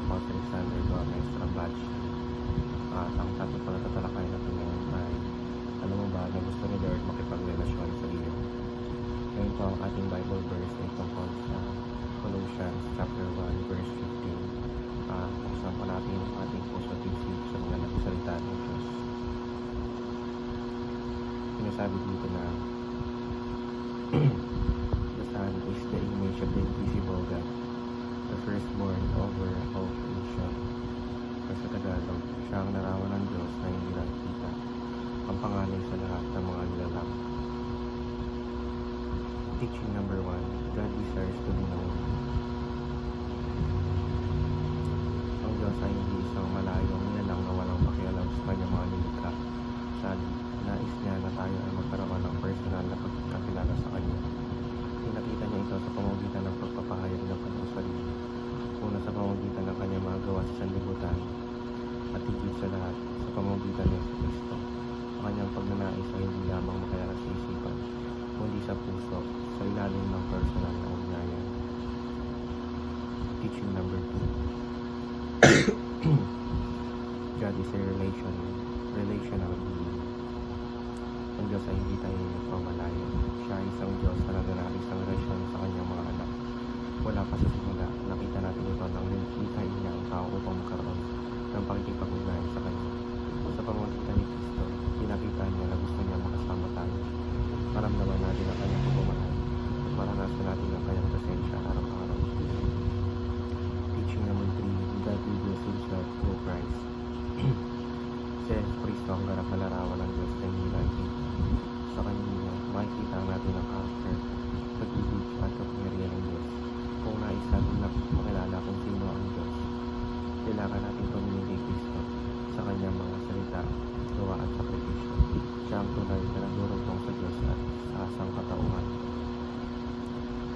Apostle Alexander Gomez Rambachi. At ang topic pala tatalakay natin ngayon ay ano mo ba na gusto ni Lord makipagrelasyon sa iyo? Ngayon po ang ating Bible verse ay tungkol sa Colossians chapter 1 verse 15. Ah, buksan po natin ang ating puso at isip sa mga nagsalita ng Diyos. Sinasabi dito na the Son is the image of the invisible God, the firstborn over creation. Or sa Tagalog, siya ang narawan ng Diyos na hindi nakikita, ang panganay sa lahat ng mga nilalang. Teaching number one, God desires to be known. Ang Diyos ay hindi isang malayong nilalang na walang pakialam sa kanyang mga nilikha. Sad, nais niya na tayo ay magkaroon ng personal na pagkakilala sa Kanya. Pinakita niya ito sa pamamagitan ng pagpapahayag ng kanyang sarili. Una sa pamamagitan ng kanyang mga gawa sa sanlibutan at higit sa lahat sa pamamagitan ni Yesu Cristo. Ang kanyang pagnanais ay hindi lamang makilala sa isipan, kundi sa puso, sa ilalim ng personal na ugnayan. Teaching number two. God is a relation, relational being. Ang Diyos ay hindi tayo pamalayo. Siya ay isang Diyos na nagnanais ng relasyon sa kanyang mga anak. Wala pa sa tao upang magkaroon ng pakikipag-ugnayan sa kanya. Sa pamamagitan ni Kristo, pinakita niya na gusto niya makasama tayo. Maramdaman natin ang kanyang pagmamahal at maranasan natin ang kanyang presensya araw-araw. Teaching number 3, God reveals Himself through Christ. si Cristo ang ganap na larawan ng Diyos na hindi. Sa Kanya, makikita natin ang character, pag-ibig at kapangyarihan ng Diyos. Kung nais natin na makilala kung sino kailangan natin kay Kristo sa Kanyang mga salita, gawa at sakripisyo. Siya ang tunay na nagdurugtong sa Diyos at sa asang katauhan.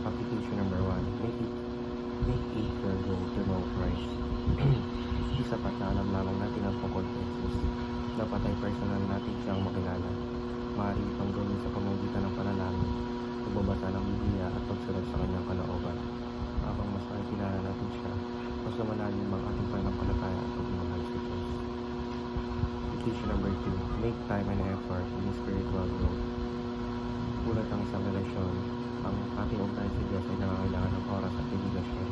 Application number 1. Make it, make it your goal to know Christ. Hindi sapat na alam lamang natin ang tungkol kay Jesus. Dapat ay personal natin siyang makilala. Maaari itong gawin sa pamamagitan ng panalangin, pagbabasa ng Biblia at pagsunod sa kanyang kalooban. Habang mas nakikilala natin siya, mas lumalalim ang ating pananampalataya at pagmamahal sa Diyos. Application number 2. Make time and effort in spiritual growth. Tulad ng isang relasyon, ang ating ugnayan sa Diyos ay nangangailangan ng oras at dedigasyon.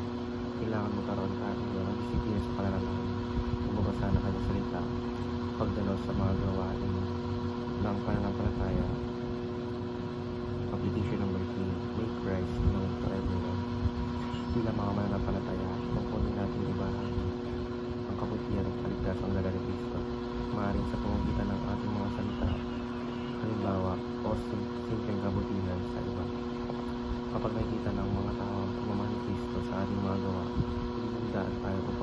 Kailangan magkaroon tayo ng disiplina sa pananalangin, pagbabasa ng kanyang salita, pagdalo sa mga gawain ng pananampalataya. Application number 3. Make Christ known to everyone. Bilang mga mananampalataya, tungkulin natin ibahagi ang kabutihan at kaligtasan galing sa pamagitan ng ating mga salita, halimbawa, o simpleng kabutihan sa iba. Kapag nakikita ng mga tao ang pagmamahal ni Kristo sa ating mga gawa, hinihandaan tayo upang